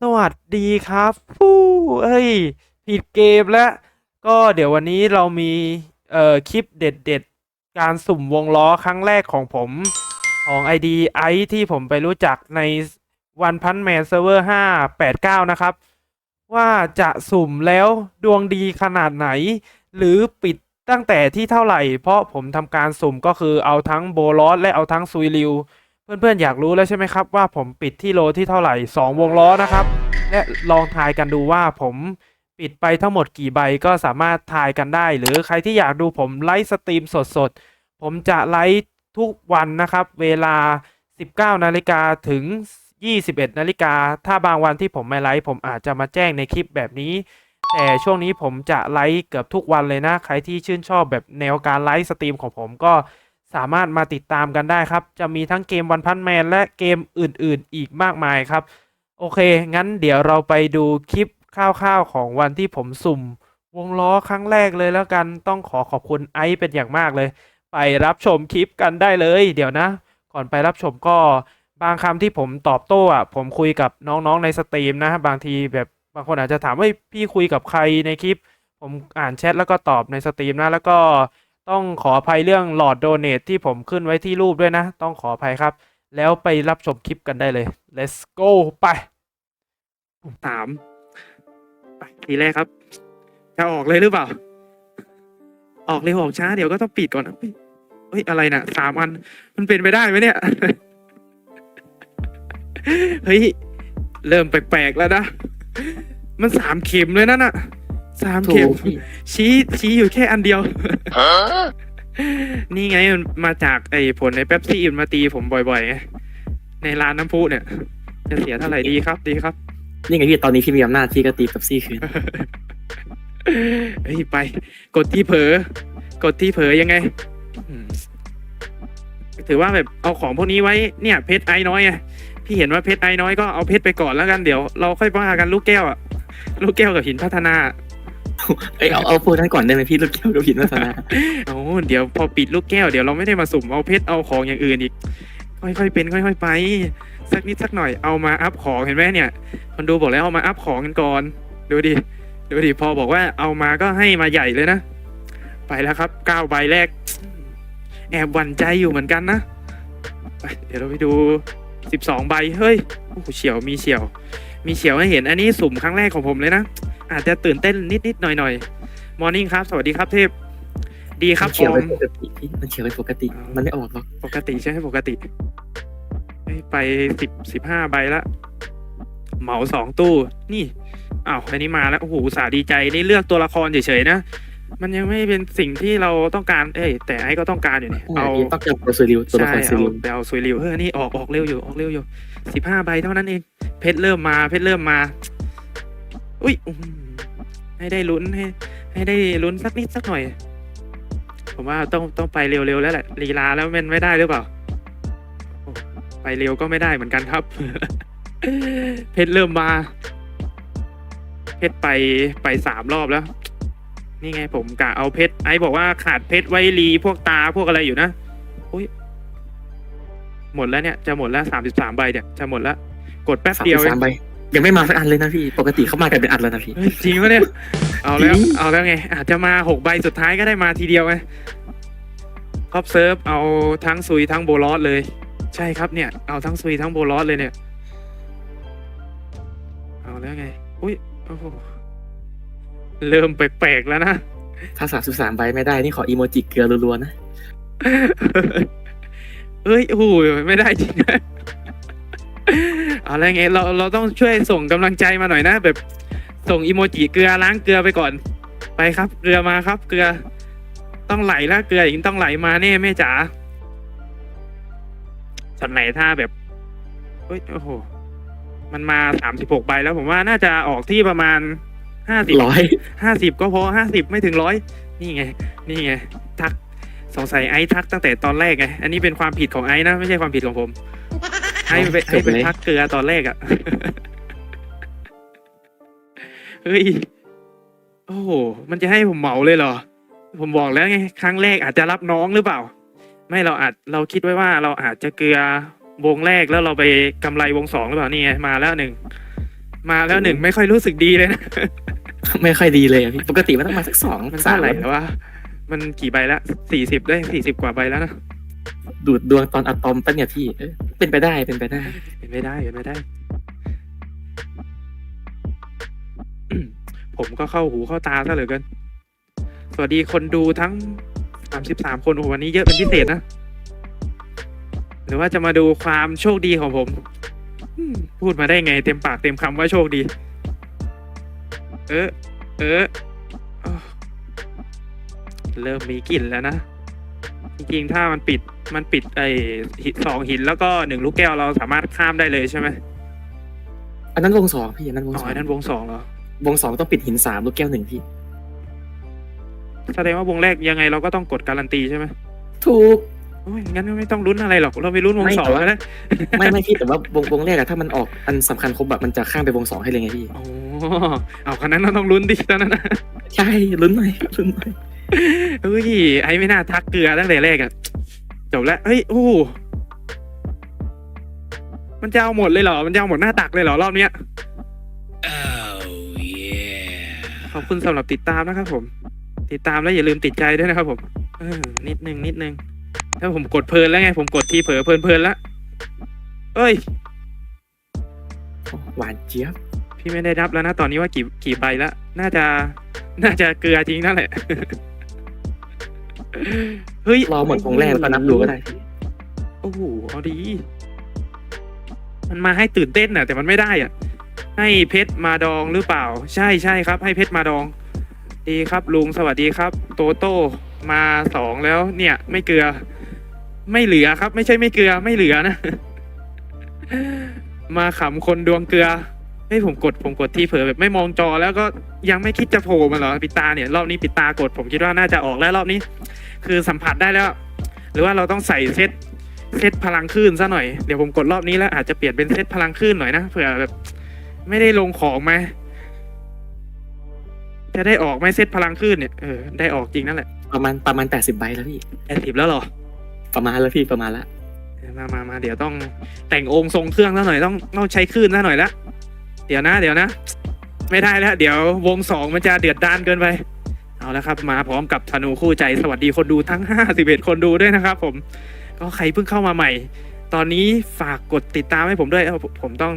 สวัสดีครับฟู้เอ้ย ผิดเกมแล้ว ก็เดี๋ยววันนี้เรามีเอ่อคลิปเด็ดๆ การสุ่มวงล้อครั้งแรกของผมของ ID ไอที่ผมไปรู้จักในวันพันแมนเซิร์ฟเวอร์589 นะครับ ว่าจะสุ่มแล้วดวงดีขนาดไหน หรือปิดตั้งแต่ที่เท่าไหร่ เพราะผมทำการสุ่มก็คือเอาทั้งโบลอสและเอาทั้งซุยริว เพื่อนๆ อยากรู้แล้วใช่ไหมครับ ว่าผมปิดที่โลที่เท่าไหร่ 2 วงล้อนะครับ และลองทายกันดูว่าผมปิดไปทั้งหมดกี่ใบก็สามารถทายกันได้ หรือใครที่อยากดูผมไลฟ์สตรีมสดๆ ผมจะไลฟ์ทุกวันนะครับ เวลา 19 นาฬิกาถึง 21 นาฬิกา ถ้าบางวันที่ผมไม่ไลฟ์ผมอาจจะมาแจ้งในคลิปแบบนี้ แต่ช่วงนี้ผมจะไลฟ์เกือบทุกวันเลยนะ ใครที่ชื่นชอบแบบแนวการไลฟ์สตรีมของผมก็ สามารถมาติดตามกันได้ครับ จะมีทั้งเกมวันพันแมนและเกมอื่นๆ อีกมากมายครับ โอเค งั้นเดี๋ยวเราไปดูคลิปคร่าวๆของวันที่ผมสุ่ม วงล้อครั้งแรกเลยแล้วกันต้องขอขอบคุณไอซ์เป็นอย่างมากเลย ไปรับชมคลิปกันได้เลย เดี๋ยวนะ ก่อนไปรับชมก็บางคำที่ผมตอบโต้อะผมคุยกับน้องๆในสตรีมนะ บางทีแบบบางคนอาจจะถามว่าพี่คุยกับใครในคลิป ผมอ่านแชทแล้วก็ตอบในสตรีมนะ แล้วก็ ต้องขออภัยเรื่องหลอดโดเนทที่ผมขึ้นไว้ที่รูปด้วยนะ ต้องขออภัยครับ แล้วไปรับชมคลิปกันได้เลย let's go ไปสามไปทีแรกครับ จะออกเลยหรือเปล่า ออกเร็วออกช้า เดี๋ยวก็ต้องปิดก่อนนะเฮ้ยอะไรนะสามอัน มันเป็นไปได้ไหมเนี่ย เฮ้ย เริ่มแปลกๆแล้วนะ มันสามเข็มเลยนั่นน่ะ สามถูเข็มกพี่ชี้ชี้อยู่แค่อันเดียว นี่ไงมันมาจากไอ้ผลในเป๊ปซี่มันมาตีผมบ่อยๆไงในร้านน้ำพุเนี่ย จะเสียเท่าไหร่ดีครับดีครับ นี่ไงพี่ตอนนี้พี่มีอำนาจที่ก็ตีกับซี่คืนเฮ้ยไป กดที่เผลอกดที่เผลอยังไงอืมถือว่าแบบเอาของพวกนี้ไว้เนี่ย เพชรไอ้น้อยไงพี่เห็นว่าเพชรไอ้น้อยก็เอาเพชรไปก่อนแล้วกันเดี๋ยวเราค่อยว่ากันลูกแก้วอะลูกแก้วกับหินพัฒนา เอ้ยเอาเอาพวกนั้นก่อนได้ไหมพี่ลูกแก้วกับหินวัฒนาโอ้เดี๋ยวพอปิดลูกแก้วเดี๋ยวเราไม่ได้มาสุ่มเอาเพชรเอาของอย่างอื่นอีก ค่อยๆเป็นค่อย ๆ ไป สักนิดสักหน่อยเอามาอัพของเห็นไหมเนี่ยคนดูบอกแล้วเอามาอัพของกันก่อนดูดิดูดิพอบอกว่าเอามาก็ให้มาใหญ่เลยนะไปแล้วครับเก้าใบแรก แอบหวั่นใจอยู่เหมือนกันนะเดี๋ยวเราไปดูสิบสองใบเฮ้ยโอ้โหเฉียวมีเฉียว มีเฉียวให้เห็นอันนี้สุ่มครั้งแรกของผมเลยนะ อาจจะตื่นเต้นนิดๆหน่อยๆมอร์นิ่งครับ สวัสดีครับเทพ ดีครับมันเฉียวอไปมปกติพี่มันเฉียวไปปกติอ๋อมันไม่ออกหรอกปกติใช่ไหมปกติเฮ้ยไปสิบสิบห้าใบละ เหมาสองตู้ นี่อ้าวอันนี้มาแล้วโอ้โหอุตสาห์ดีใจได้เลือกตัวละครเฉยๆนะ มันยังไม่เป็นสิ่งที่เราต้องการ เอ้ยแต่ไอ้ก็ต้องการอยู่เนี่ยเอาเอาพี่ต้องเจอตัวซูริวตัวละใช่ครซูเอาริวไปเอาซุยริวเออนี่ออกออกเร็วอยู่ออกเร็วอยู่สิบห้าใบเท่านั้นเอง เพชรเริ่มมา เพชรเริ่มมา อุ้ยให้ได้ลุ้นให้ ให้ได้ลุ้นสักนิดสักหน่อย ผมว่าต้องต้องไปเร็วๆแล้วแหละลีลาแล้วมันไม่ได้หรือเปล่า ไปเร็วก็ไม่ได้เหมือนกันครับ เพชรเริ่มมา เพชรไปไปสามรอบแล้ว นี่ไงผมกะเอาเพชรไอ้บอกว่าขาดเพชรไว้รีพวกตาพวกอะไรอยู่นะ อุ้ยหมดแล้วเนี่ยจะหมดแล้วสามสิบสามใบเนี่ยจะหมดแล้ว กดแป๊บสามเดียวสิบสามใบยังไม่มาสักอันเลยนะพี่ ปกติเข้ามากันเป็นอันแล้วนะพี่เฮ้ยจริงปะเนี่ย เอาแล้วจริงเอาแล้วไง อาจจะมาหกใบสุดท้ายก็ได้มาทีเดียวไงครอบเซิร์ฟเอาทั้งซุยทั้งโบลอสเลย ใช่ครับเนี่ย เอาทั้งซุยทั้งโบลอสเลยเนี่ย เอาแล้วไง อุ้ยโอ้โหเริ่มแปลกๆแล้วนะ ถ้าสามสิบสามใบไม่ได้ นี่ขออีโมจิเกลือรัวๆนะ เอ้ยโอ้โหไม่ได้จริงนะเอาแล้วไงเราเราต้องช่วยส่งกำลังใจมาหน่อยนะ แบบส่งอีโมจิเกลือล้างเกลือไปก่อน ไปครับเกลือมาครับเกลือ ต้องไหลแล้วเกลืออย่างนี้ต้องไหลมาแน่แม่จ๋าสันไหนถ้าแบบเฮ้ยโอ้โหมันมาสามสิบหกใบแล้วผมว่าน่าจะออกที่ประมาณห้าสิบร้อยห้าสิบก็พอห้าสิบไม่ถึงร้อยนี่ไง นี่ไง ทักสงสัยไอ้ทักตั้งแต่ตอนแรกไง อันนี้เป็นความผิดของไอ้นะ ไม่ใช่ความผิดของผม ไอ้ไปไอ้ไปทักเกลือตอนแรกอะเฮ้ย โอ้โห มันจะให้ผมเหมาเลยเหรอ ผมบอกแล้วไง ครั้งแรกอาจจะรับน้องหรือเปล่า ไม่เราอาจเราคิดไว้ว่าเราอาจจะเกลือวงแรกแล้วเราไปกำไรวงสองหรือเปล่านี่ไงมาแล้วหนึ่ง มาแล้วหนึ่งไม่ค่อยรู้สึกดีเลยนะ ไม่ค่อยดีเลยอะพี่ ปกติมันต้องมาสักสองมันสาเท่ามไหร่แล้ววะมันกี่ใบละสี่สิบได้สี่สิบกว่าใบแล้วนะ ดูดดวงตอนอะตอมปะเนี่ยพี่เอ้ยเป็นไปได้เป็นไปได้ เป็นไม่ได้เป็นไม่ได้ ผมก็เข้าหูเข้าตาซะเหลือเกิน สวัสดีคนดูทั้งสามสิบสามคนโอ้โหวันนี้เยอะเป็นพิเศษนะ หรือว่าจะมาดูความโชคดีของผมอืมพูดมาได้ไง เต็มปากเต็มคำว่าโชคดี เออเอออ้าวเริ่มมีกลิ่นแล้วนะ จริงๆ ถ้ามันปิดมันปิดไอ้หินสองหินแล้วก็หนึ่งลูกแก้วเราสามารถข้ามได้เลยใช่ไหมอันนั้นวงสองพี่อันนั้นวงอ๋สอองอันนั้นวงสองเหรอ วงสองต้องปิดหินสามลูกแก้วหนึ่งพี่แสดงว่าวงแรกยังไงเราก็ต้องกดการันตีใช่ไหมถูกโอ้ยงั้นก็ไม่ต้องลุ้นอะไรหรอก เราไปลุ้นวงไม่สองแต่ว่าก็ได้ไม่ไม่พี่แต่ว่าวงวงแรกอะถ้ามันออกอันสำคัญครบแบบมันจะข้ามไปวงสองให้เลยไงพี่ โอ้เอาคันนั้นเราต้องลุ้นดิตอนนั้นนะใช่ลุ้นหน่อยลุ้นหน่อยเฮ้ยไอ้ไม่น่าทักเกลือตั้งแต่แรกอะจบแล้วเฮ้ยโอ้โหมันจะเอาหมดเลยเหรอมันจะเอาหมดหน้าตักเลยเหรอรอบเนี้ย Oh yeah. ขอบคุณสำหรับติดตามนะครับผม ติดตามแล้วอย่าลืมติดใจด้วยนะครับผมเออนิดนึงนิดนึง ถ้าผมกดเพลินแล้วไง ผมกดทีเผลอเพลินเพลินแล้วเอ้ย หวานเจี๊ยบ พี่ไม่ได้นับแล้วนะตอนนี้ว่ากี่กี่ใบแล้วน่าจะ น่าจะเกลือจริงนั่นแหละ เฮ้ยรอหมดวงแรกแล้วก็นับดูก็ได้พี่โอ้โหเอาดี มันมาให้ตื่นเต้นน่ะ แต่มันไม่ได้อะ ให้เพชรมาดองหรือเปล่า ใช่ใช่ครับ ให้เพชรมาดอง ดีครับลุงสวัสดีครับ โตโต้มาสองแล้วเนี่ย ไม่เกลือ ไม่เหลือครับ ไม่ใช่ไม่เกลือไม่เหลือนะ มาขำคนดวงเกลือเฮ้ยผมกดผมกดที่เผลอแบบไม่มองจอแล้วก็ยังไม่คิดจะโผล่มาเหรอปิดตาเนี่ยรอบนี้ปิดตากดผมคิดว่าน่าจะออกแล้วรอบนี้ คือสัมผัสได้แล้ว หรือว่าเราต้องใส่เซตเซตพลังคลื่นซะหน่อยเดี๋ยวผมกดรอบนี้แล้วอาจจะเปลี่ยนเป็นเซตพลังคลื่นหน่อยนะเผื่อแบบ ไม่ได้ลงของมาจะได้ออกไหมเซตพลังคลื่นเนี่ยเออได้ออกจริงนั่นแหละประมาณประมาณแปดสิบใบแล้วพี่แอดสิบแล้วเหรอ ประมาณแล้วพี่ประมาณละมามามาเดี๋ยวต้องแต่งองค์ทรงเครื่องซะหน่อยต้องต้องใช้คลื่นซะหน่อยละเดี๋ยวนะ เดี๋ยวนะ ไม่ได้แล้ว เดี๋ยววงสองมันจะเดือดดานเกินไป เอาละครับ มาพร้อมกับธนูคู่ใจสวัสดีคนดูทั้ง 51 คนดูด้วยนะครับ ผมก็ใครเพิ่งเข้ามาใหม่ ตอนนี้ฝากกดติดตามให้ผมด้วยเอ้าผมผมต้อง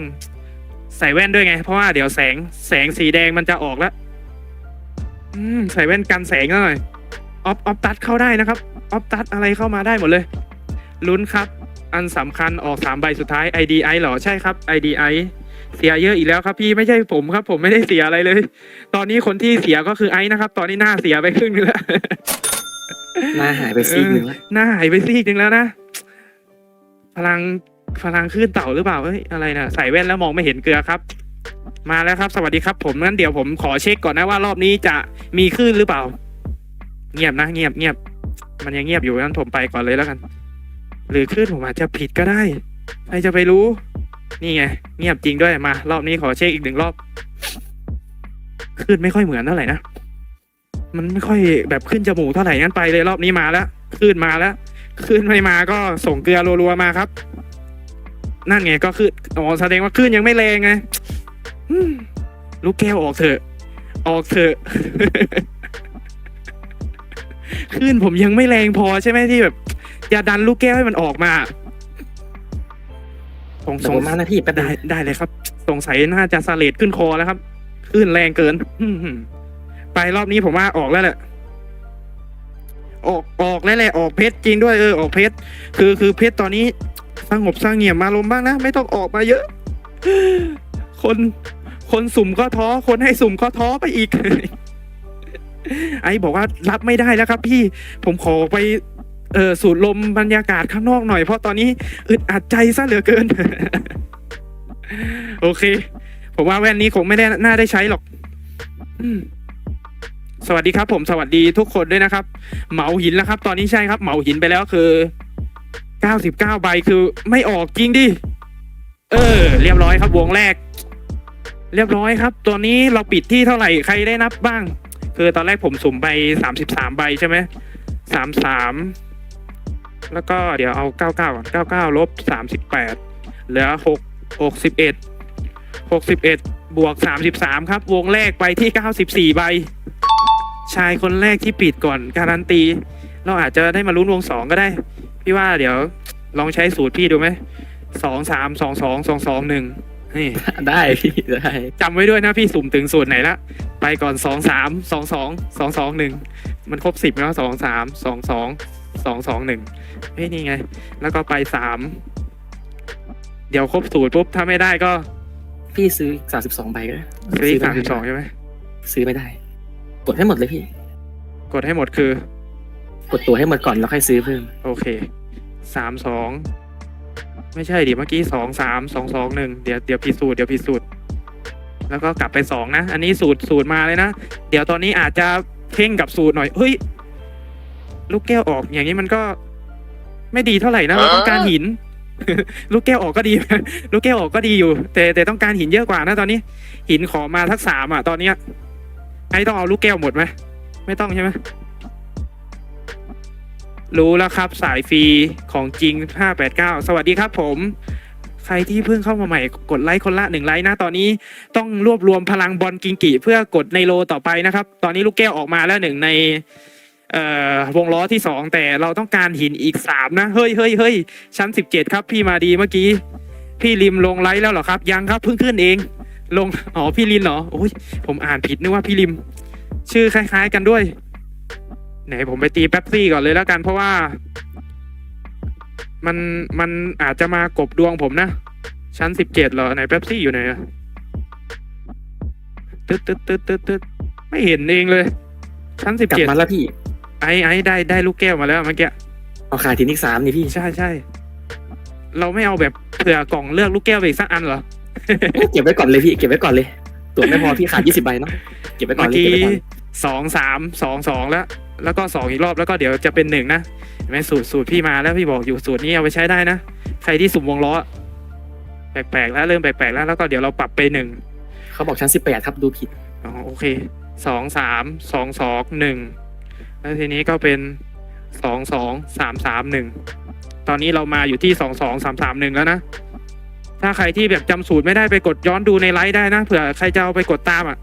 ใส่แว่นด้วยไง เพราะว่าเดี๋ยวแสงแสงสีแดงมันจะออกแล้ว อืม ใส่แว่นกันแสงหน่อย ออฟออฟตัดเข้าได้นะครับออฟตัดอะไรเข้ามาได้หมดเลยลุ้นครับ อันสำคัญออกสามใบสุดท้าย IDI เหรอใช่ครับ IDI เสียเยอะอีกแล้วครับพี่ไม่ใช่ผมครับ ผมไม่ได้เสียอะไรเลย ตอนนี้คนที่เสียก็คือไอซ์นะครับ ตอนนี้หน้าเสียไปครึ่งนึงแล้วหน้าหายไปซีกหนึ่งแล้วหน้าหายไปซีกนึงแล้วนะพลังพลังขึ้นเต่าหรือเปล่าเอ้ยอะไรนะใส่แว่นแล้วมองไม่เห็นเกลือครับ มาแล้วครับ สวัสดีครับ ผมงั้นเดี๋ยวผมขอเช็คก่อนนะว่ารอบนี้จะมีคลื่นหรือเปล่า เงียบนะเงียบเงียบ มันยังเงียบอยู่งั้นผมไปก่อนเลยแล้วกัน หรือคลื่นผมอาจจะผิดก็ได้ใครจะไปรู้ นี่ไง เงียบจริงด้วยมารอบนี้ขอเช็คอีกหนึ่งรอบคลื่นไม่ค่อยเหมือนเท่าไหร่นะมันไม่ค่อยแบบขึ้นจมูกเท่าไหร่งั้นไปเลยรอบนี้มาแล้วคลื่นมาแล้วคลื่นไม่มาก็ส่งเกลือรัวๆมาครับ นั่นไงก็คืออ๋อแสดงว่าคลื่นยังไม่แรงไงลูกแก้วออกเถอะ ออกเถอะ คลื่นผมยังไม่แรงพอใช่ไหมที่แบบจะดันลูกแก้วให้มันออกมาสงแต่สปงระมาณนะพี่แป๊บได้นึงได้เลยครับ สงสัยน่าจะสเลดขึ้นคอแล้วครับคลื่นแรงเกิน อื้อหือไปรอบนี้ผมว่าออกแล้วแหละ ออกออกแล้วแหละออกเพชรจริงด้วยเออออกเพชรคือคือเพชรตอนนี้สงบสงเงียมมาลมณ์บ้างนะไม่ต้องออกมาเยอะ คนคนสุ่มก็ท้อ คนให้สุ่มก็ท้อไปอีก ไอ้บอกว่ารับไม่ได้แล้วครับ พี่ผมขอไปเออสูดลมบรรยากาศข้างนอกหน่อย เพราะตอนนี้อึดอัดใจซะเหลือเกิน โอเค ผมว่าแว่นนี้คงไม่ได้น่าได้ใช้หรอกสวัสดีครับ ผมสวัสดีทุกคนด้วยนะครับ เหมาหินแล้วครับ ตอนนี้ใช่ครับ เหมาหินไปแล้วคือเก้าสิบเก้าใบคือไม่ออกจริงดิเออ เรียบร้อยครับวงแรก เรียบร้อยครับตัวนี้เราปิดที่เท่าไหร่ใครได้นับบ้าง คือตอนแรกผมสุ่มไปสามสิบสามใบใช่ไหมสามสามแล้วก็เดี๋ยวเอาเก้าเก้าก่อนเก้าเก้าลบสามสิบแปดเหลือหกหกสิบเอ็ดหกสิบเอ็ดบวกสามสิบสามครับ วงแรกไปที่เก้าสิบสี่ใบ ชายคนแรกที่ปิดก่อนการันตี เราอาจจะได้มาลุ้นวงสองก็ได้ พี่ว่าเดี๋ยวลองใช้สูตรพี่ดูไหมสองสามสองสองสองสองหนึ่ง นี่ได้พี่ได้จำไว้ด้วยนะพี่สุ่มถึงสูตรไหนละไปก่อนสองสามสองสองสองสองหนึ่งมันครบสิบแล้วสองสามสองสองสองสองหนึ่งเฮ้ยนี่ไง แล้วก็ไปสามเดี๋ยวครบสูตรปุ๊บถ้าไม่ได้ก็พี่ซื้อสามสิบสองใบก็ได้ซื้ออีกไม่สามได้สิบสองใช่ไหมซื้อไม่ได้ กดให้หมดเลยพี่ กดให้หมดคือ กดตัวให้หมดก่อนแล้วค่อยซื้อเพิ่ม โอเคสามสอง ไม่ใช่ดิเมื่อกี้สองสามสองสองหนึ่งเดี๋ยวเดี๋ยวผิดสูตรเดี๋ยวผิดสูตร แล้วก็กลับไปสองนะ อันนี้สูตรสูตรมาเลยนะ เดี๋ยวตอนนี้อาจจะเพ่งกับสูตรหน่อยเฮ้ย ลูกแก้วออกอย่างนี้มันก็ไม่ดีเท่าไหร่นะเราต้องการหิน ลูกแก้วออกก็ดี ลูกแก้วออกก็ดีอยู่ แต่แต่ต้องการหินเยอะกว่านะตอนนี้ หินขอมาทักสามอะ ตอนเนี้ยไอ้ต้องเอาลูกแก้วหมดไหมไม่ต้องใช่ไหม รู้แล้วครับสายฟรีของจริง 589 สวัสดีครับผม ใครที่เพิ่งเข้ามาใหม่กดไลค์คนละหนึ่งไลค์นะตอนนี้ต้องรวบรวมพลังบอลกิงกิเพื่อกดในโลต่อไปนะครับ ตอนนี้ลูกแก้วออกมาแล้วหนึ่งในวงล้อที่สองแต่เราต้องการหินอีกสามนะ เฮ้ยเฮ้ยเฮ้ยชั้นสิบเจ็ดครับ พี่มาดีเมื่อกี้ พี่ริมลงไลค์แล้วเหรอครับ ยังครับเพิ่งขึ้นเอง ลง อ๋อ พี่ลินเหรอ โอ้ยผมอ่านผิดนึกว่าพี่ริม ชื่อคล้าย ๆ กันด้วย ไหนผมไปตีแป๊บซี่ก่อนเลยแล้วกันเพราะว่า มันมันอาจจะมากบดวงผมนะ ชั้นสิบเจ็ดเหรอไหนแป๊บซี่อยู่ไหนอะตึ๊ดตึ๊ดตึ๊ดตึ๊ดตึ๊ดไม่เห็นเองเลย ชั้นสิบกลับเจ็ดมาแล้วพี่ไอ้ไอ้ได้ได้ลูกแก้วมาแล้วเมื่อกี้เอาขาดทีนิกสามนี่พี่ใช่ใช่เราไม่เอาแบบเผื่อกล่องเลือกลูกแก้วไปอีกสักอันเหรอ เก็บไว้ก่อนเลยพี่เก็บไว้ก่อนเลย ตัวไม่พอพี่ขาดยี่สิบใบเนาะเก็บไว้ก่อนเมื่อเลยกี้เก็บไว้ก่อน สองสามสองสองแล้ว แล้วก็สองอีกรอบแล้วก็เดี๋ยวจะเป็นหนึ่งนะเห็นไหมสูตรสูตรพี่มาแล้วพี่บอกอยู่สูตรนี้เอาไปใช้ได้นะ ใครที่สุ่มวงล้อแปลกๆแล้วเริ่มแปลกๆแล้วแล้วก็เดี๋ยวเราปรับไปหนึ่งเขาบอกชั้นสิบแปดครับดูผิดอ๋อโอเคสองสามสองสองหนึ่งแล้วทีนี้ก็เป็นสองสองสามสามหนึ่งตอนนี้เรามาอยู่ที่สองสองสามสามหนึ่งแล้วนะ ถ้าใครที่แบบจำสูตรไม่ได้ไปกดย้อนดูในไลฟ์ได้นะเผื่อใครจะเอาไปกดตามอะ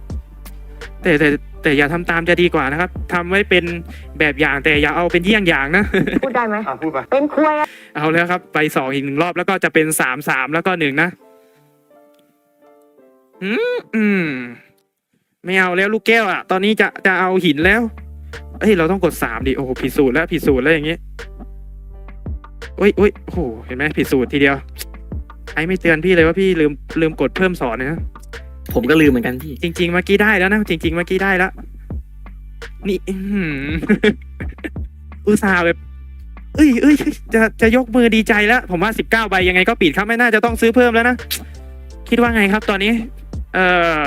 แต่แต่ แต่อย่าทำตามจะดีกว่านะครับทำไว้เป็นแบบอย่างแต่อย่าเอาเป็นเยี่ยงอย่างนะ พูดได้ไหมอะพูดไปเป็นควยอะเอาแล้วครับ ไปสองอีกหนึ่งรอบแล้วก็จะเป็นสามสามแล้วก็หนึ่งนะอืมอืมไม่เอาแล้วลูกแก้วอะ ตอนนี้จะจะเอาหินแล้วเอ้ยเราต้องกดสามดิโอ้โหผิดสูตรแล้วผิดสูตรแล้วอย่างงี้โอ้ยโอ้ยโอ้โหเห็นไหมผิดสูตรทีเดียวไอ้ไม่เตือนพี่เลยว่าพี่ลืมลืมกดเพิ่มสอนนะ ผมก็ลืมเหมือนกันพี่ จริง ๆ เมื่อกี้ได้แล้วนะ จริง ๆ เมื่อกี้ได้แล้ว นี่ อื้อหืออุตส่าห์แบบ เอ้ยเอ้ยจะจะยกมือดีใจแล้ว ผมว่าสิบเก้าใบยังไงก็ปิดครับไม่น่าจะต้องซื้อเพิ่มแล้วนะ คิดว่าไงครับ ตอนนี้ เออ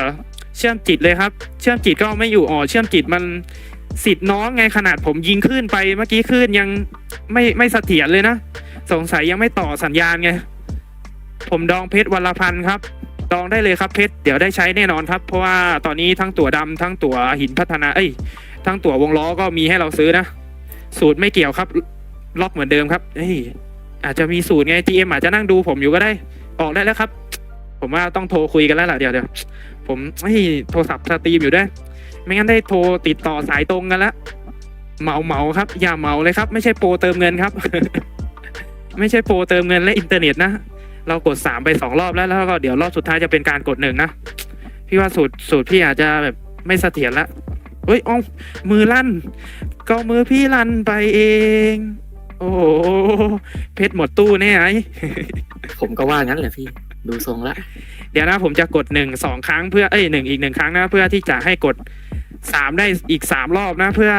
เชื่อมจิตเลยครับ เชื่อมจิตก็ไม่อยู่อ๋อเชื่อมจิตมันสิทธิ์น้องไงขนาดผมยิงขึ้นไปเมื่อกี้ขึ้นยังไม่ไม่เสถียรเลยนะ สงสัยยังไม่ต่อสัญญาณไง ผมดองเพชรวัลพันธ์ครับ ดองได้เลยครับเพชรเดี๋ยวได้ใช้แน่นอนครับ เพราะว่าตอนนี้ทั้งตั๋วดำทั้งตั๋วหินพัฒนาเอ้ยทั้งตั๋ววงล้อก็มีให้เราซื้อนะสูตรไม่เกี่ยวครับ ล็อกเหมือนเดิมครับเอ้ยอาจจะมีสูตรไง GM อาจจะนั่งดูผมอยู่ก็ได้ ออกได้แล้วครับ ผมว่าต้องโทรคุยกันแล้วล่ะเดี๋ยวเดี๋ยวผมเฮ้ยโทรศัพท์สตรีมอยู่ด้วย ไม่งั้นได้โทรติดต่อสายตรงกันละเหมาเหมาครับ อย่าเหมาเลยครับ ไม่ใช่โปรเติมเงินครับ ไม่ใช่โปรเติมเงินและอินเทอร์เน็ตนะ เรากดสามไปสองรอบแล้วแล้วก็เดี๋ยวรอบสุดท้ายจะเป็นการกดหนึ่งนะพี่ว่าสูตรสูตรพี่อาจจะแบบไม่เสถียรละเฮ้ยอ๋อมือลั่น ก็มือพี่ลั่นไปเอง โอ้โหเพชรหมดตู้แน่ไอ้ผมก็ว่างั้นแหละพี่ดูทรงละ เดี๋ยวนะผมจะกดหนึ่งสองครั้งเพื่อเอ้ยหนึ่งอีกหนึ่งครั้งนะเพื่อที่จะให้กดสามได้อีกสามรอบนะ เพื่อ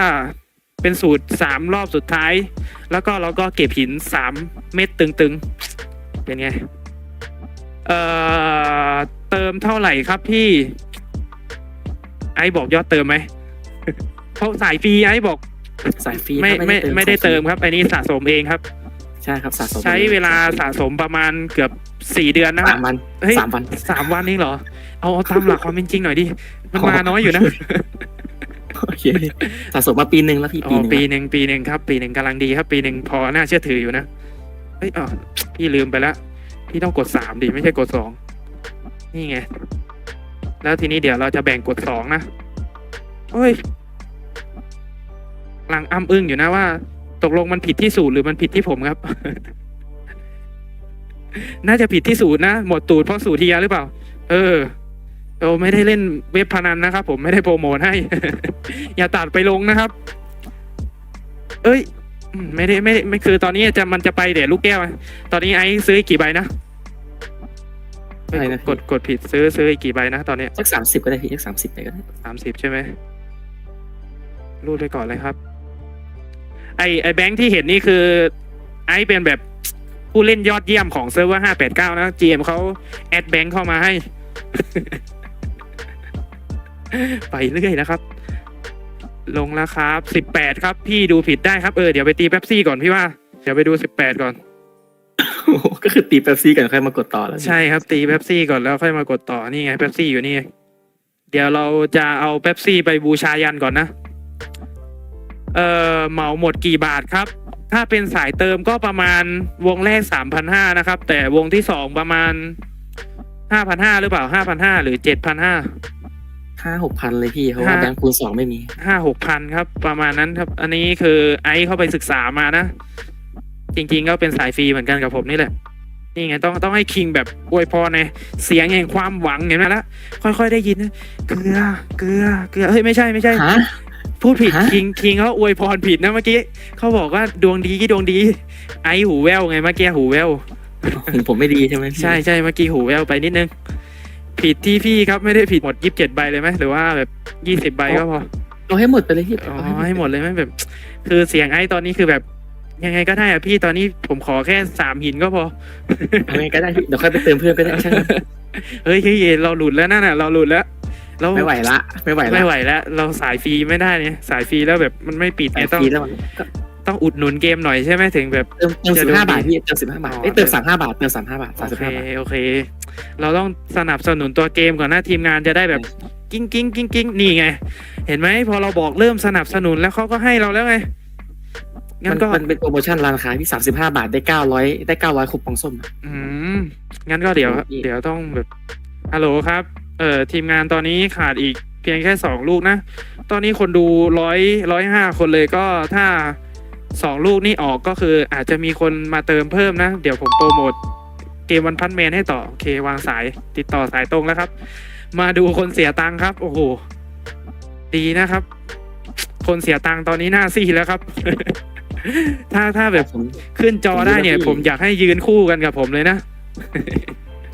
เป็นสูตรสามรอบสุดท้าย แล้วก็เราก็เก็บหินสามเม็ดตึงๆ เป็นไง เอ่อเติมเท่าไหร่ครับพี่ ไอ้บอกยอดเติมไหมเพราะสายฟรีไอ้บอกสายฟรีไม่ถ้าไม่ไม่ได้เติมของฟครับ อันนี้สะสมเองครับ ใช่ครับสะสมใช้เวลาสะสมประมาณเกือบสี่เดือนนะสามวันเฮ้ยสามวันสามวันเองเหรอเอาเอาตามหลักความเป็นจริงหน่อยดิ มันมาน้อยอยู่นะโอเคสะสมมาปีหนึ่งแล้วพี่อ๋ปีอหนึ่งปีแล้วหนึ่งปีหนึ่งครับ ปีหนึ่งกำลังดีครับ ปีหนึ่งพอน่าเชื่อถืออยู่นะเฮ้ยอ๋อพี่ลืมไปแล้ว พี่ต้องกดสามดิไม่ใช่กดสองนี่ไง แล้วทีนี้เดี๋ยวเราจะแบ่งกดสองนะเฮ้ยกำลังอ้ำอึ้งอยู่นะว่า ตกลงมันผิดที่สูตรหรือมันผิดที่ผมครับ น่าจะผิดที่สูตรนะหมดตูดเพราะสูตรทียาหรือเปล่า เออเราไม่ได้เล่นเว็บพนันนะครับผมไม่ได้โปรโมทให้ อย่าตัดไปลงนะครับ เอ้ย ไม่ได้ไม่ได้ไม่คือตอนนี้จะมันจะไปเดี๋ยวลูกแก้วอะตอนนี้ไอ้ซื้ออีกกี่ใบนะอะไรนะกดกดผิดซื้อซื้ออีกกี่ใบนะตอนนี้สักสามสิบก็ได้พี่สักสามสิบไปก็ได้สามสิบใช่ไหมรูดไปก่อนเลยครับ ไอไอแบงค์ที่เห็นนี่คือ ไอเป็นแบบผู้เล่นยอดเยี่ยมของเซิร์ฟเวอร์ห้าแปดเก้านะ GM เขาแอดแบงค์เข้ามาให้ ไปเรื่อยนะครับ ลงแล้วครับสิบแปดครับ พี่ดูผิดได้ครับเออเดี๋ยวไปตีเป๊ปซี่ก่อนพี่ว่าเดี๋ยวไปดูสิบแปดก่อน โอ้โหก็คือตีเป๊ปซี่กันค่อยมากดต่อแล้วใช่ครับตีเป๊ปซี่ก่อนแล้วค่อยมากดต่อนี่ไงเป๊ปซี่อยู่นี่ไงเดี๋ยวเราจะเอาเป๊ปซี่ไปบูชายันก่อนนะ เอ่อเหมาหมดกี่บาทครับ ถ้าเป็นสายเติมก็ประมาณวงแรกสามพันห้านะครับ แต่วงที่สองประมาณห้าพันห้าหรือเปล่าห้าพันห้าหรือเจ็ดพันห้า ห้าหกพันเลยพี่เพราะว่าห้า แบงค์คูณสองไม่มี ห้าหกพันครับ ประมาณนั้นครับ อันนี้คือไอซ์เข้าไปศึกษามานะ จริงๆก็เป็นสายฟรีเหมือนกันกับผมนี่แหละ นี่ไงต้องต้องให้คิงแบบอวยพรในเสียงแห่งความหวังเห็นไหมละค่อยๆได้ยินนะเกลือเกลือเกลือเฮ้ยไม่ใช่ไม่ใช่ ฮะ พูดผิดฮะ คิงคิงเขาอวยพรผิดนะเมื่อกี้เขาบอกว่าดวงดีดวงดี ไอหูแววไงเมื่อกี้หูแววเห็นผมไม่ดีใช่ไหมพี่ใช่ใช่เมื่อกี้หูแววไปนิดนึง ผิดที่พี่ครับไม่ได้ผิดหมดยีิบเจ็ดใบเลยไหมหรือว่าแบบยี่สิบใบก็พอเอาให้หมดไปเลยพี่อ๋อเอาให้ให้หหมมดดเลยไหมแบบ คือเสียงไอตอนนี้คือแบบยังไงก็ได้อะพี่ตอนนี้ผมขอแค่สามหินก็พอเอาไงก็ได้พี่เดี๋ยวค่อยไปเติมเพื่อนก็ได้ใช่ไหมเฮ้ยเฮ้ยเราหลุดแล้วนั่นน่ะเราหลุดแล้วเราไม่ไหวละ ไม่ไหวละไม่ไหวแล้วเราสายฟรีไม่ได้เนี่ยสายฟรีแล้วแบบมันไม่ปิดแต่ไงต้องฟรีแล้วมันก็ ต้องอุดหนุนเกมหน่อยใช่ไหมถึงแบบเติมเติมจะสิบดูห้าดีบาทพี่เติมสิบห้าบาทอ๋อเอ้ยเติมสามห้าบาทเติมสามห้าบาทสามโอสิบเคห้าบาทโอเค เราต้องสนับสนุนตัวเกมก่อนนะทีมงานจะได้แบบกิ้งกิ้งกิ้งกิ้งนี่ไง เห็นไหมพอเราบอกเริ่มสนับสนุนแล้วเขาก็ให้เราแล้วไงงั้มันนก็มันเป็นโปรโมชั่นร้านค้าที่สามสิบห้าบาทได้เก้าร้อยได้เก้าร้อยคูปองส้มอะอืมงั้นก็เดี๋ยวอีกเดี๋ยวต้องแบบฮัลโหลครับ เอ่อทีมงานตอนนี้ขาดอีกเพียงแค่สองลูกนะ ตอนนี้คนดูร้อยร้อยห้าคนเลยก็ถ้า สองลูกนี่ออกก็คืออาจจะมีคนมาเติมเพิ่มนะ เดี๋ยวผมโปรโมทเกมวันพันแมนให้ต่อ โอเควางสายติดต่อสายตรงแล้วครับ มาดูคนเสียตังค์ครับ โอ้โห ดีนะครับ คนเสียตังค์ตอนนี้หน้าซีดแล้วครับ ถ้าถ้าแบบผมขึ้นจอได้เนี่ยผมดูแล้วพี่ผมอยากให้ยืนคู่กันกับผมเลยนะ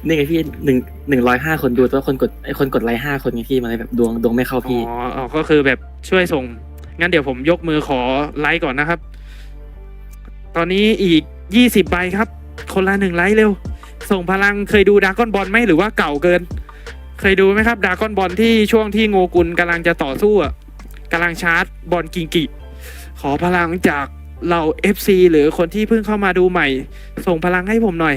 นี่ไงพี่หนึ่งหนึ่งร้อยห้าคนดูแต่ว่าคนกดไอคนกดไลค์ห้าคนไงพี่มันเลยแบบดวงดวงไม่เข้าอ๋พี่ออ๋อก็คือแบบช่วยส่ง งั้นเดี๋ยวผมยกมือขอไลค์ก่อนนะครับ ตอนนี้อีกยี่สิบใบครับ คนละหนึ่งไลค์เร็ว ส่งพลังเคยดูดากอนบอลไหมหรือว่าเก่าเกิน เคยดูไหมครับดากอนบอลที่ช่วงที่โงกุลกำลังจะต่อสู้อะกำลังชาร์จบอลกิงกิขอพลังจากเหล่า FC หรือคนที่เพิ่งเข้ามาดูใหม่ ส่งพลังให้ผมหน่อย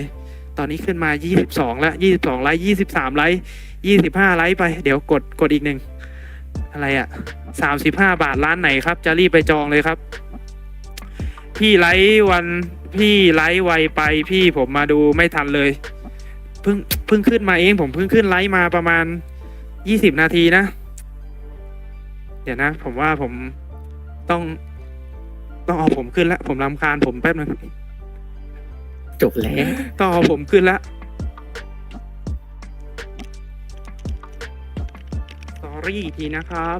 ตอนนี้ขึ้นมา 22 แล้ว 22 ไลค์ 23 ไลค์ 25 ไลค์ไป เดี๋ยวกดกดอีกหนึ่ง อะไรอะ 35 บาทร้านไหนครับ จะรีบไปจองเลยครับ พี่ไลค์วันพี่ไลค์ไวไปพี่ผมมาดูไม่ทันเลยเพิ่งเพิ่งขึ้นมาเองผมเพิ่งขึ้นไลค์มาประมาณ20นาทีนะ เดี๋ยวนะ ผมว่าผมต้อง ต้องเอาผมขึ้นแล้วผมรำคาญผมแป๊บนึงจบแล้วต้องเอาผมขึ้นแล้วสอรี่อีกทีนะครับ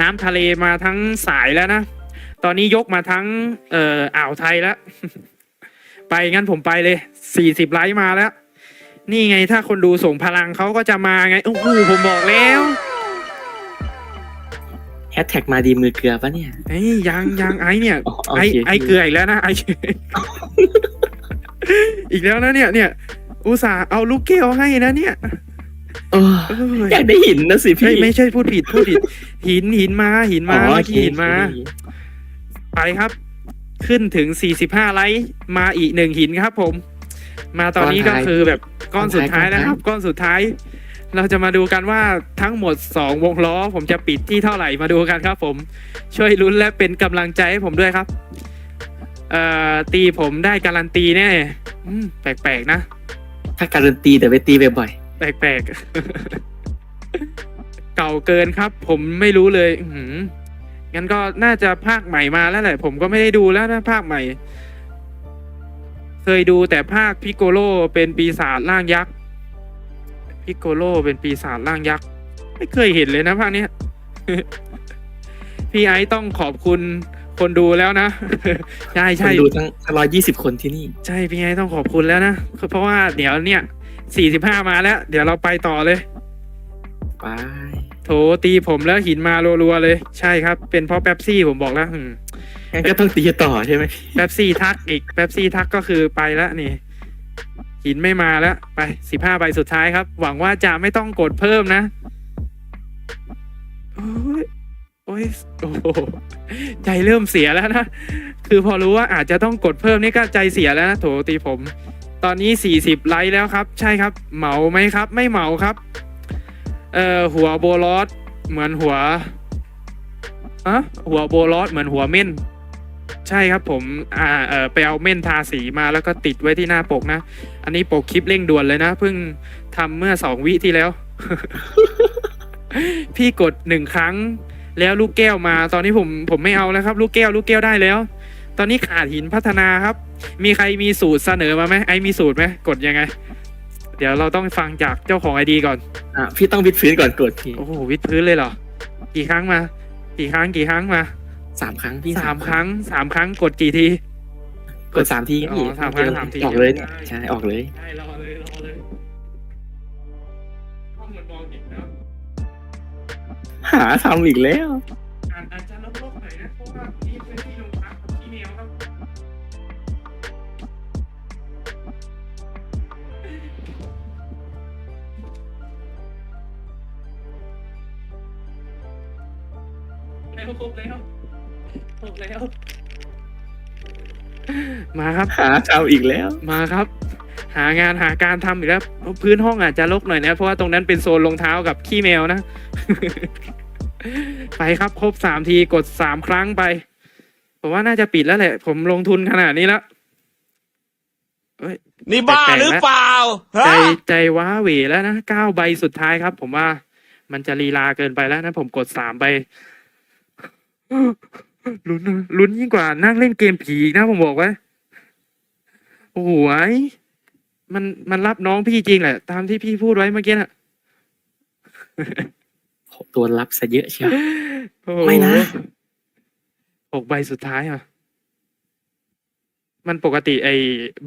น้ำทะเลมาทั้งสายแล้วนะ ตอนนี้ยกมาทั้งเอ่ออ่าวไทยแล้ว ไปงั้นผมไปเลยสี่สิบไลค์มาแล้ว นี่ไงถ้าคนดูส่งพลังเขาก็จะมาไงโอ้โหผมบอกแล้วแฮชแท็กมาดีมือเกลือปะเนี่ยเอ้ยยังยังไอเนี่ยอ๋อโอไอเคไอเกลืออีกแล้วนะไออีกแล้วนะเนี่ยเนี่ย อุตส่าห์เอาลูกเกลให้นะเนี่ยเออเอ้ยอยากได้หินนะสิเฮ้ยพี่ไม่ใช่พูดผิดพูดผิด หินหินมาหินมาอ๋อเมื่โออเคกี้หินมา ไปครับ ขึ้นถึง 45 ไลค์มาอีกหนึ่งหินครับ ผม มาตอนนี้ก็คือแบบก้อนสุดท้ายนะครับ ก้อนสุดท้าย เราจะมาดูกันว่าทั้งหมด 2 วงล้อ ผมจะปิดที่เท่าไหร่มาดูกันครับ ผม ช่วยลุ้นและเป็นกำลังใจให้ผมด้วยครับเอ่อตีผมได้การันตีแน่อืมแปลกๆนะ ถ้าการันตีแต่ไปตีบ่อยแปลกๆ เก่าเกินครับ ผมไม่รู้เลย อื้อหือ งั้นก็น่าจะภาคใหม่มาแล้วแหละ ผมก็ไม่ได้ดูแล้วนะภาคใหม่ เคยดูแต่ภาคพิโกโลเป็นปีศาจร่างยักษ์พิโกโลเป็นปีศาจร่างยักษ์ไม่เคยเห็นเลยนะภาคเนี้ยพี่ไอซ์ต้องขอบคุณคนดูแล้วนะ ใช่คใช่นดูทั้งร้อยยี่สิบคนที่นี่ ใช่พี่ไอซ์ต้องขอบคุณแล้วนะ เพราะว่าเดี๋ยวเนี่ยสี่สิบห้ามาแล้ว เดี๋ยวเราไปต่อเลย ไปโถตีผมแล้วหินมารัวๆเลย ใช่ครับ เป็นเพราะแป๊บซี่ผมบอกแล้วอืมงั้นก็ต้องตีต่อใช่ไหมแป๊บซี่ทักอีกแป๊บซี่ทักก็คือไปแล้วนี่ หินไม่มาแล้ว ไปสิบห้าใบสุดท้ายครับ หวังว่าจะไม่ต้องกดเพิ่มนะโอ้ยโอ้ยโอ้โหใจเริ่มเสียแล้วนะ คือพอรู้ว่าอาจจะต้องกดเพิ่มนี่ก็ใจเสียแล้วนะโถตีผม ตอนนี้สี่สิบไลค์แล้วครับ ใช่ครับ เหมาไหมครับ ไม่เหมาครับ เอ่อหัวโบลอสเหมือนหัวอะหัวโบลอสเหมือนหัวเม่น ใช่ครับผมอ่าเออไปเอาเม่นทาสีมาแล้วก็ติดไว้ที่หน้าปกนะ อันนี้ปกคลิปเร่งด่วนเลยนะเพิ่งทำเมื่อสองวิที่แล้ว พี่กดหนึ่งครั้งแล้วลูกแก้วมา ตอนนี้ผมผมไม่เอาแล้วครับ ลูกแก้ว ลูกแก้วได้แล้ว ตอนนี้ขาดหินพัฒนาครับ มีใครมีสูตรเสนอมาไหมไอมีสูตรไหมกดยังไง เดี๋ยวเราต้องฟังจากเจ้าของไอดีก่อน อะพี่ต้องวิดพื้นก่อนกดพี่โอ้โหวิดพื้นเลยเหรอ กี่ครั้งมา กี่ครั้งกี่ครั้งมาสามครั้งพี่สามครั้งสามครั้งกดกี่ที กดสามทีอ๋อพี่สามครั้งสามที ออกเลยเนี่ยใช่ออกเลยได้รอเลยรอเลยห้องมันมองเห็นแล้วหาทำอีกแล้ว อ่านอาจจะลบๆหน่อยนะเพราะว่านี่เป็นที่ลงพักกับที่เมลครับ ครบแล้วครบแล้ว มาครับ หาทำอีกแล้ว มาครับ หางานหาการทำอีกแล้วพื้นห้องอาจจะรกหน่อยนะ เพราะว่าตรงนั้นเป็นโซนรองเท้ากับขี้แมวนะ ไปครับครบสามทีกดสามครั้งไป ผมว่าน่าจะปิดแล้วแหละ ผมลงทุนขนาดนี้แล้วเอ้ย นี่บ้าหรือเปล่าใจฮะใจว้าเหวแล้วนะเก้าใบสุดท้ายครับ ผมว่ามันจะลีลาเกินไปแล้วนะ ผมกดสามใบ ลุ้นนะลุ้นยิ่งกว่านั่งเล่นเกมผีอีกนะผมบอกไว้โอ้โหยมันมันรับน้องพี่จริงแหละ ตามที่พี่พูดไว้เมื่อกี้น่ะตัวรับซะเยอะเชียวโอ้โหไม่นะหกใบสุดท้ายอะ มันปกติไอ้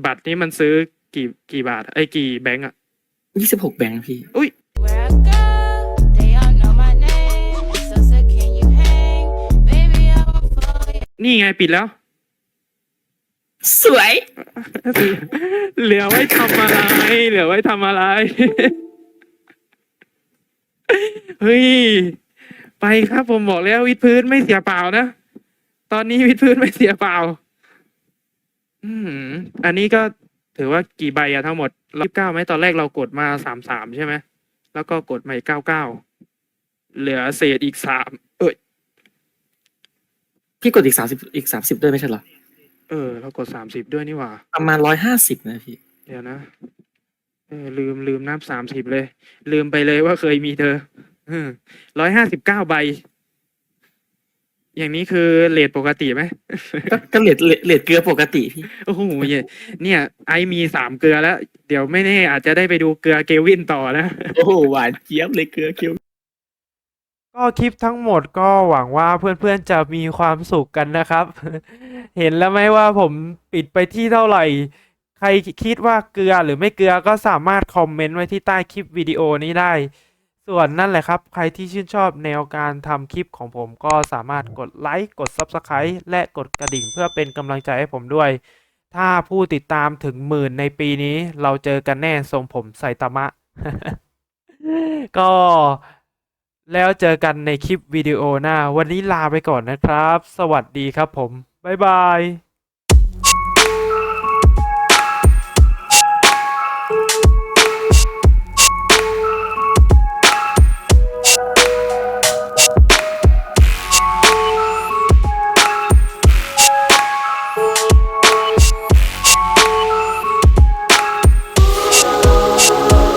บัตรนี่มันซื้อกี่กี่บาทไอ้กี่แบงก์อะยี่สิบหกแบงค์พี่ อุ้ย นี่ไงปิดแล้ว สวย เหลือไว้ทำอะไร เหลือไว้ทำอะไร เฮ้ย ไปครับผมบอกแล้ววิดพื้นไม่เสียเปล่านะ ตอนนี้วิดพื้นไม่เสียเปล่า อืม อันนี้ก็ถือว่ากี่ใบอะทั้งหมดยี่สิบเก้าไหมตอนแรกเรากดมาสามสามใช่ไหม แล้วก็กดใหม่เก้าเก้า เหลือเศษอีกสาม เอ้ย พี่กดอีกสามสิบอีกสามสิบด้วยไม่ใช่เหรอ เออ เรากดสามสิบด้วยนี่หว่า ประมาณร้อยห้าสิบนะพี่ เดี๋ยวนะเออลืมลืมนับสามสิบเลย ลืมไปเลยว่าเคยมีเธอร้อยห้าสิบเก้าใบ อย่างนี้คือเลทปกติไหม ก็ก็เลดเลดเลดเกลือปกติพี่ โอ้โหเนี่ยเนี่ยไอมีสามเกลือแล้ว เดี๋ยวไม่แน่อาจจะได้ไปดูเกลือเกวินต่อนะ โอ้โหหวานเจี๊ยบเลยเกลือเคียว ก็คลิปทั้งหมดก็หวังว่าเพื่อนๆจะมีความสุขกันนะครับ เห็นแล้วไหมว่าผมปิดไปที่เท่าไหร่ ใครคิดว่าเกลือหรือไม่เกลือก็สามารถคอมเมนต์ไว้ที่ใต้คลิปวิดีโอนี้ได้ ส่วนนั่นแหละครับ ใครที่ชื่นชอบแนวการทำคลิปของผมก็สามารถกดไลค์กด Subscribe และกดกระดิ่งเพื่อเป็นกำลังใจให้ผมด้วย ถ้าผู้ติดตามถึงหมื่นในปีนี้ เราเจอกันแน่ทรงผมไซตามะ ก็ แล้วเจอกันในคลิปวิดีโอหน้า วันนี้ลาไปก่อนนะครับ สวัสดีครับผม บ๊ายบาย